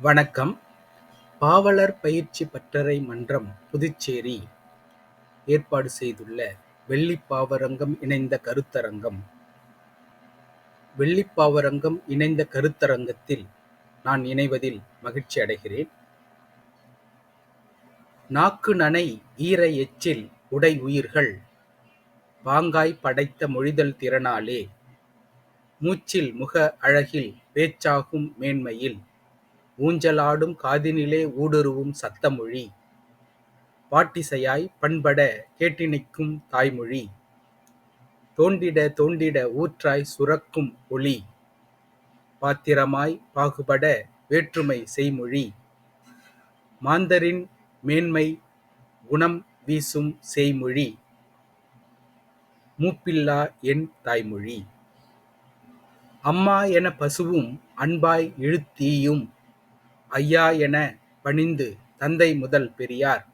வணக்கம். பாவலர் பயிற்சி பட்டறை மன்றம் புதுச்சேரி. ஏற்பாடு செய்துள்ள வெள்ளிப்பாவரங்கம் இணைந்த கருத்தரங்கம். வெள்ளிப்பாவரங்கம் இணைந்த கருத்தரங்கத்தில் நான் இணைவதில் மகிழ்ச்சி அடைகிறேன். நாக்கு நனை ஈர எச்சில் உடை உயிர்கள் பாங்காய் படைத்த மொழிதல் திறனாலே மூச்சில் முக அழகில் பேச்சாகும் மேன்மையில் ஊஞ்சலாடும் காதினிலே ஊடுருவும் சத்தமொழி. பாட்டிசையாய் பண்பட கேட்டினிக்கும் தாய்மொழி. தோண்டிட தோண்டிட ஊற்றாய் சுரக்கும் ஒளி. பாத்திரமாய் பாகுபட வேற்றுமை செய்மொழி. மாந்தரின் மேன்மை குணம் வீசும் செய்மொழி. மூப்பில்லா என் தாய்மொழி. அம்மா என பசுவும் அன்பாய் இழுத்தீயும் ஐயா என பணிந்து தந்தை முதல் பெரியார்.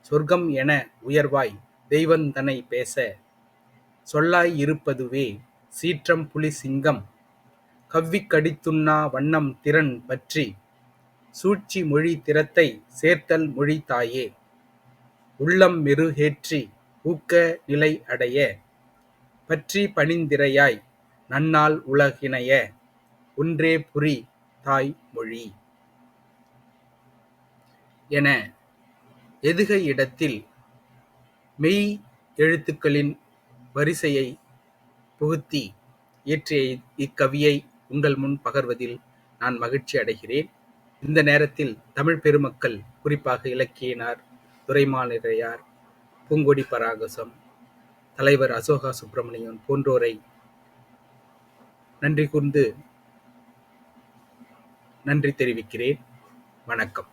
சொர்க்கம் என உயர்வாய் தெய்வந்தனை பேச. சொல்லாய் இருப்பதுவே சீற்றம் புலி சிங்கம். கவ்வி கடித்துண்ணா வண்ணம் திறன் பற்றி. சூழ்ச்சி மொழி திறத்தை சேர்த்தல் மொழி தாயே. உள்ளம் மெருகேற்றி ஊக்க நிலை அடைய. பற்றி பணிந்திரையாய் நன்னால் உலகினைய. ஒன்றே புரி தாய் மொழி. என எதுகை இடத்தில் மெய் எழுத்துக்களின் வரிசையை புகுத்தி இயற்றிய இக்கவியை உங்கள் முன் பகர்வதில் நான் மகிழ்ச்சி அடைகிறேன். இந்த நேரத்தில் தமிழ் பெருமக்கள் குறிப்பாக இலக்கியனார் துரைமாநிறையார் பூங்கொடி பராகசம் தலைவர் அசோகா சுப்பிரமணியன் போன்றோரை நன்றி கூர்ந்து நன்றி தெரிவிக்கிறேன். வணக்கம்.